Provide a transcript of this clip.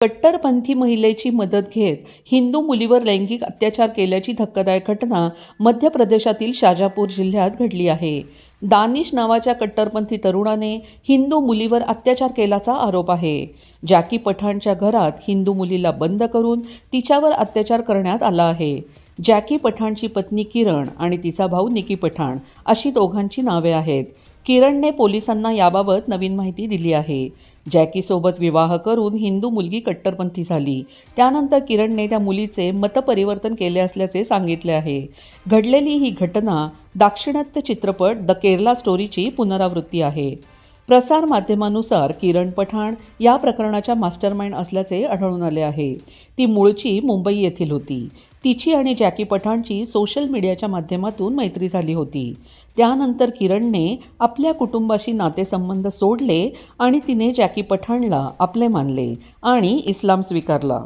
कट्टरपंथी महिलेची मदत घेत हिंदू मुलीवर लैंगिक अत्याचार केल्याची धक्कादायक घटना मध्य प्रदेशातील शाजापूर जिल्ह्यात घडली आहे. दानिश नावाच्या कट्टरपंथी तरुणाने हिंदू मुलीवर अत्याचार केल्याचा आरोप आहे. जॅकी पठाणच्या घरात हिंदू मुलीला बंद करून तिच्यावर अत्याचार करण्यात आला आहे. जॅकी पठाणची पत्नी किरण आणि तिचा भाऊ निकी पठाण अशी दोघांची नावे आहेत. किरणने पोलिसांना याबाबत नवीन माहिती दिली आहे. जॅकीसोबत विवाह करून हिंदू मुलगी कट्टरपंथी झाली. त्यानंतर किरणने त्या मुलीचे मतपरिवर्तन केले असल्याचे सांगितले आहे. घडलेली ही घटना दाक्षिणात्य चित्रपट द केरला स्टोरीची पुनरावृत्ती आहे. प्रसार माध्यमानुसार किरण पठाण या प्रकरणाच्या मास्टरमाइंड असल्याचे आढळून आले आहे. ती मूळची मुंबई येथील होती. तिची आणि जॅकी पठाणची सोशल मीडियाच्या माध्यमातून मैत्री झाली होती. त्यानंतर किरणने आपल्या कुटुंबाशी नातेसंबंध सोडले आणि तिने जॅकी पठाणला आपले मानले आणि इस्लाम स्वीकारला.